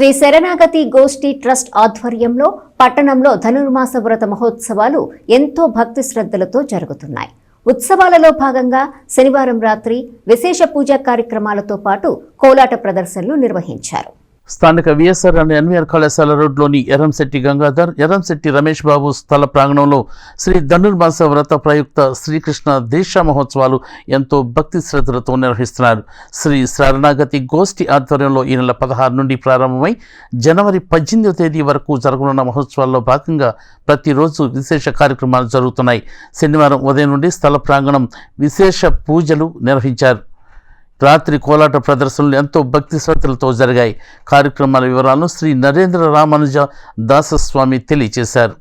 శ్రీ శరణాగతి గోష్ఠి ట్రస్ట్ ఆధ్వర్యంలో పట్టణంలో ధనుర్మాస వ్రత మహోత్సవాలు ఎంతో భక్తి శ్రద్ధలతో జరుగుతున్నాయి. ఉత్సవాలలో భాగంగా శనివారం రాత్రి విశేష పూజా కార్యక్రమాలతో పాటు కోలాట ప్రదర్శనలు నిర్వహించారు. స్థానిక విఎస్ఆర్ అండ్ ఎన్వీఆర్ కళాశాల రోడ్లోని ఎర్రంశెట్టి గంగాధర్ ఎర్రంశెట్టి రమేష్ బాబు స్థల ప్రాంగణంలో శ్రీ ధనుర్మాస వ్రత ప్రయుక్త శ్రీకృష్ణ దీక్ష మహోత్సవాలు ఎంతో భక్తి శ్రద్ధలతో నిర్వహిస్తున్నారు. శ్రీ శరణాగతి గోష్ఠి ఆధ్వర్యంలో ఈ నెల పదహారు నుండి ప్రారంభమై జనవరి పద్దెనిమిదవ తేదీ వరకు జరగనున్న మహోత్సవాల్లో భాగంగా ప్రతిరోజు విశేష కార్యక్రమాలు జరుగుతున్నాయి. శనివారం ఉదయం నుండి స్థల ప్రాంగణం విశేష పూజలు నిర్వహించారు. రాత్రి కోలాట ప్రదర్శనలు ఎంతో భక్తి శ్రద్ధలతో జరిగాయి. కార్యక్రమాల వివరాలను శ్రీ నరేంద్ర రామానుజ దాసస్వామి తెలియజేశారు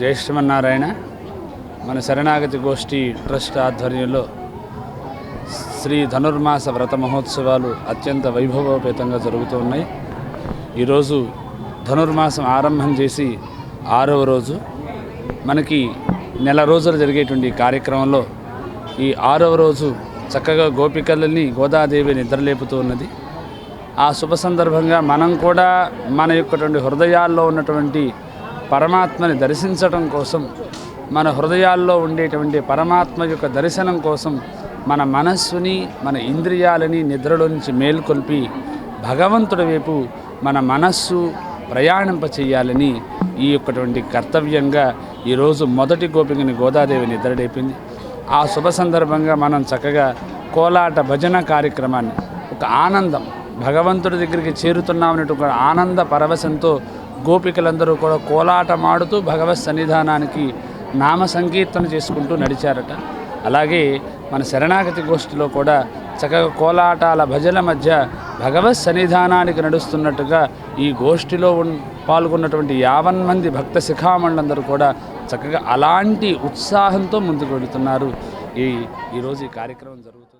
జై శ్రీమన్నారాయణ. మన శరణాగతి గోష్ఠి ట్రస్ట్ ఆధ్వర్యంలో శ్రీ ధనుర్మాస వ్రత మహోత్సవాలు అత్యంత వైభవోపేతంగా జరుగుతూ ఉన్నాయి. ఈరోజు ధనుర్మాసం ఆరంభం చేసి ఆరవ రోజు. మనకి నెల రోజులు జరిగేటువంటి కార్యక్రమంలో ఈ ఆరవ రోజు చక్కగా గోపికలని గోదాదేవి నిద్రలేపుతూ ఉన్నది. ఆ శుభ సందర్భంగా మనం కూడా మన యొక్కటువంటి హృదయాల్లో ఉన్నటువంటి పరమాత్మని దర్శించడం కోసం మన హృదయాల్లో ఉండేటువంటి పరమాత్మ యొక్క దర్శనం కోసం మన మనస్సుని మన ఇంద్రియాలని నిద్రలో నుంచి మేల్కొల్పి భగవంతుడి వైపు మన మనస్సు ప్రయాణింప చేయాలని ఈ యొక్కటువంటి కర్తవ్యంగా ఈరోజు మొదటి గోపికని గోదాదేవి నిద్రలేపింది. ఆ శుభ సందర్భంగా మనం చక్కగా కోలాట భజన కార్యక్రమాన్ని ఒక ఆనందం భగవంతుడి దగ్గరికి చేరుతున్నామనేటువంటి ఆనంద పరవశంతో గోపికలందరూ కూడా కోలాటమాడుతూ భగవత్ సన్నిధానానికి నామ సంకీర్తన చేసుకుంటూ నడిచారట. అలాగే మన శరణాగతి గోష్ఠిలో కూడా చక్కగా కోలాటాల భజన మధ్య భగవత్ సన్నిధానానికి నడుస్తున్నట్టుగా ఈ గోష్ఠిలో ఉన్ పాల్గొన్నటువంటి యావన్ మంది భక్త శిఖామణులందరూ కూడా చక్కగా అలాంటి ఉత్సాహంతో ముందుకు వెళుతున్నారు. ఈ ఈరోజు ఈ కార్యక్రమం జరుగుతుంది.